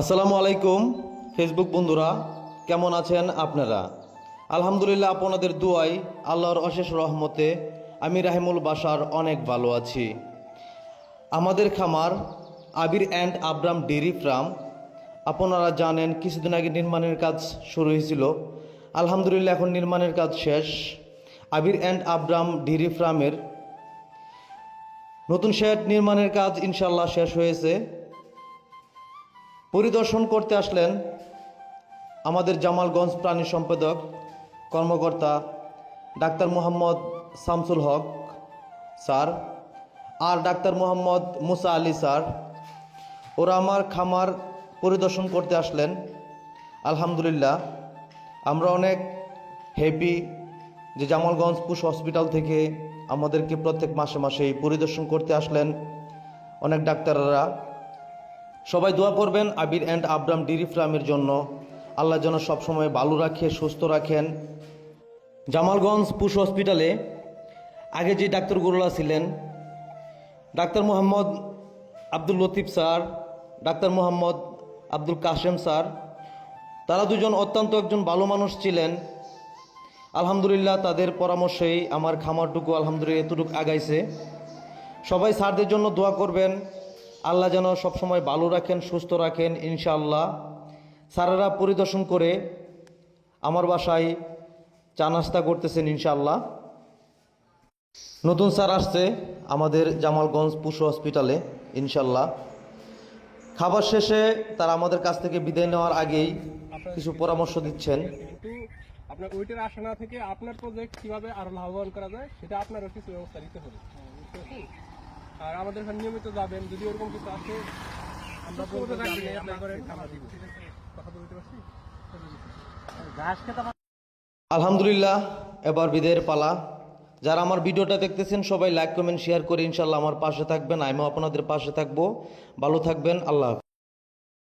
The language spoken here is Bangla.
আসসালামু আলাইকুম ফেসবুক বন্ধুরা, কেমন আছেন আপনারা? আলহামদুলিল্লাহ আপনাদের দুয়াই আল্লাহর অশেষ রহমতে আমি রাহিমুল বাসার অনেক ভালো আছি। আমাদের খামার Abir and Abram dairy farm. আপনারা জানেন, কিছুদিন আগে নির্মাণের কাজ শুরু হয়েছিল। আলহামদুলিল্লাহ, এখন নির্মাণের কাজ শেষ। আবির অ্যান্ড আব্রাম ডেরি ফার্মের নতুন শেড নির্মাণের কাজ ইনশাল্লাহ শেষ হয়েছে। পরিদর্শন করতে আসলেন আমাদের জামালগঞ্জ প্রাণী সম্পাদক কর্মকর্তা ডাক্তার মোহাম্মদ শামসুল হক স্যার আর ডাক্তার মোহাম্মদ মুসা আলী স্যার। ওরা আমার খামার পরিদর্শন করতে আসলেন। আলহামদুলিল্লাহ, আমরা অনেক হ্যাপি যে জামালগঞ্জ পুশ হসপিটাল থেকে আমাদেরকে প্রত্যেক মাসে মাসেই পরিদর্শন করতে আসলেন। অনেক ডাক্তাররা সবাই দোয়া করবেন আবির অ্যান্ড আব্রাম ডিরি ফার্মের জন্য। আল্লাহ যেন সবসময় ভালো রাখে, সুস্থ রাখেন। জামালগঞ্জ পুশ হসপিটালে আগে যে ডাক্তারগুলোরা ছিলেন, doctor Mohammad Abdul Latif sir, doctor Mohammad Abdul Kashem sir, তারা দুজন অত্যন্ত একজন ভালো মানুষ ছিলেন। আলহামদুলিল্লাহ তাদের পরামর্শেই আমার খামারটুকু আলহামদুলিল্লাহ এতটুকু আগাইছে। সবাই স্যারদের জন্য দোয়া করবেন। আল্লাহ যেন সবসময় ভালো রাখেন, সুস্থ রাখেন, ইনশাআল্লাহ। স্যারেরা পরিদর্শন করে আমার বাসায় চা নাস্তা করতেছেন, ইনশাআল্লাহ। নতুন স্যার আসছে আমাদের জামালগঞ্জ পুশু হসপিটালে ইনশাল্লাহ খাবার শেষে তারা আমাদের কাছ থেকে বিদায় নেওয়ার আগেই কিছু পরামর্শ দিচ্ছেন। আপনার ওইটার আশা না থেকে আপনার প্রজেক্ট কীভাবে আরও লাভবান করা যায়, সেটা আপনারও কিছু ব্যবস্থা নিতে হবে? আর আমাদের এখানে নিয়মিত যাবেন যদি ওরকম কিছু আসে আমরা বলতে থাকি আপনি apply করেন, আমরা দিব। কথা বলতে পারছি? আলহামদুলিল্লাহ এবার বিদের পালা। যারা আমার ভিডিওটা দেখতেছেন সবাই লাইক কমেন্ট শেয়ার করে ইনশাল্লাহ আমার পাশে থাকবেন। আমিও আপনাদের পাশে থাকব। ভালো থাকবেন আল্লাহ।